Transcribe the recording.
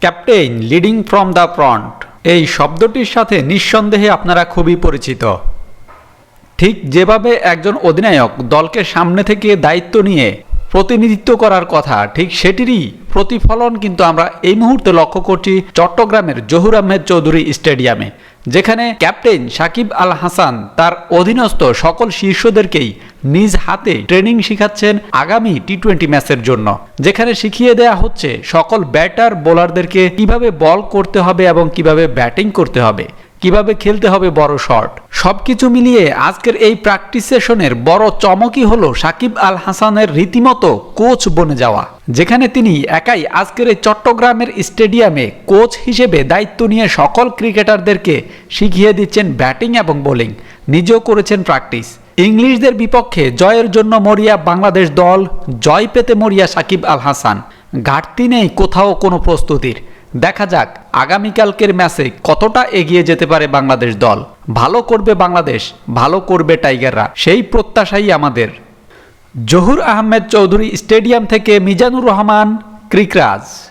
Captain leading from the front এই শব্দটির সাথে নিঃসন্দেহে আপনারা খুবই পরিচিত। ঠিক যেভাবে একজন অধিনায়ক দলকে সামনে থেকে দায়িত্ব নিয়ে প্রতিনিধিত্ব করার কথা, ঠিক সেটিরই প্রতিফলন কিন্তু আমরা এই মুহূর্তে লক্ষ্য করছি চট্টগ্রামের জহুর আহমেদ চৌধুরী স্টেডিয়ামে, যেখানে ক্যাপ্টেন সাকিব আল হাসান তার অধীনস্থ সকল শীর্ষদেরকেই নিজ হাতে ট্রেনিং শিখাচ্ছেন আগামী টি টোয়েন্টি ম্যাচের জন্য, যেখানে শিখিয়ে দেয়া হচ্ছে সকল ব্যাটার বোলারদেরকে কীভাবে বল করতে হবে এবং কীভাবে ব্যাটিং করতে হবে, কীভাবে খেলতে হবে বড় শট। সবকিছু মিলিয়ে আজকের এই প্র্যাকটিস সেশনের বড় চমকই হলো সাকিব আল হাসানের রীতিমতো কোচ বনে যাওয়া, যেখানে তিনি একাই আজকের এই চট্টগ্রামের স্টেডিয়ামে কোচ হিসেবে দায়িত্ব নিয়ে সকল ক্রিকেটারদেরকে শিখিয়ে দিচ্ছেন ব্যাটিং এবং বোলিং, নিজেও করেছেন প্র্যাকটিস। ইংলিশদের বিপক্ষে জয়ের জন্য মরিয়া বাংলাদেশ দল, জয় পেতে মরিয়া সাকিব আল হাসান। ঘাটতি নেই কোথাও কোনো প্রস্তুতির। দেখা যাক আগামীকালকের ম্যাচে কতটা এগিয়ে যেতে পারে বাংলাদেশ দল। ভালো করবে বাংলাদেশ, ভালো করবে টাইগাররা, সেই প্রত্যাশাই আমাদের। জহুর আহমেদ চৌধুরী স্টেডিয়াম থেকে মিজানুর রহমান, ক্রিকরাজ।